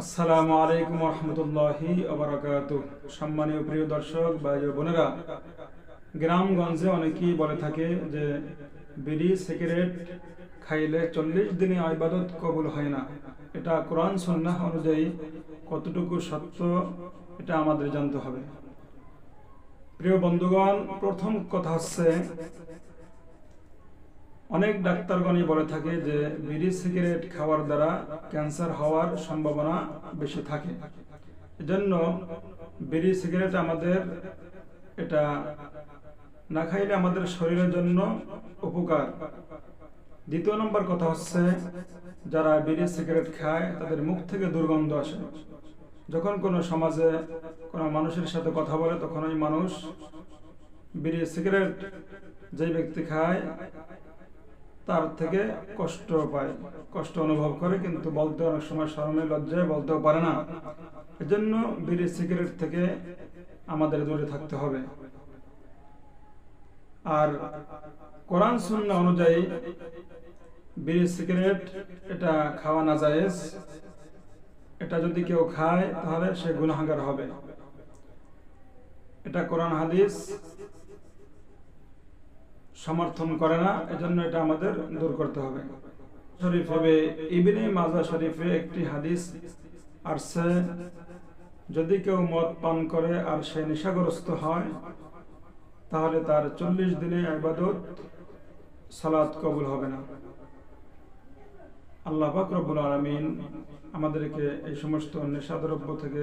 আসসালামু আলাইকুম রহমতুল্লাহি আবরাকাত সম্মানীয় প্রিয় দর্শক, ভাই বোনেরা, গ্রামগঞ্জে অনেকেই বলে থাকে যে, বিড়ি, সিগারেট খাইলে চল্লিশ দিনে ইবাদত কবুল হয় না। এটা কোরআন সন্ন্যাহ অনুযায়ী কতটুকু সত্য, এটা আমাদের জানতে হবে। প্রিয় বন্ধুগণ, প্রথম কথা হচ্ছে অনেক ডাক্তারগণই বলে থাকে যে, বিড়ি, সিগারেট খাওয়ার দ্বারা ক্যান্সার হওয়ার সম্ভাবনা বেশি থাকে। এজন্য বিড়ি, সিগারেট আমাদের এটা না খাইলে আমাদের শরীরের জন্য উপকার। দ্বিতীয় নম্বর কথা হচ্ছে, যারা বিড়ি, সিগারেট খায়, তাদের মুখ থেকে দুর্গন্ধ আসে। যখন কোনো সমাজে কোনো মানুষের সাথে কথা বলে, তখন ওই মানুষ বিড়ি, সিগারেট যে ব্যক্তি খায় তার থেকে কষ্ট পায়, কষ্ট অনুভব করে, কিন্তু বলতে অনেক সময় স্মরণে লজ্জায় বলতেও পারে না। এজন্য বিড়ি সিগারেট থেকে আমাদের দূরে থাকতে হবে। আর কোরআন শূন্য অনুযায়ী বিড়ি সিগারেট এটা খাওয়া না যায় এটা যদি কেউ খায়, তাহলে সে গুনাহগার হবে। এটা কোরআন হাদিস সমর্থন করে না, এজন্য এটা আমাদের দূর করতে হবে। শরীফ হবে ইবনে মাজা শরীফে একটি হাদিস আসছে, যদি কেউ মদ পান করে আর সে নেশাগ্রস্ত হয়, তাহলে তার চল্লিশ দিনে ইবাদত, সালাত কবুল হবে না। আল্লাহ পাক রব্বুল আলামিন আমাদেরকে এই সমস্ত নেশাদ্রব্য থেকে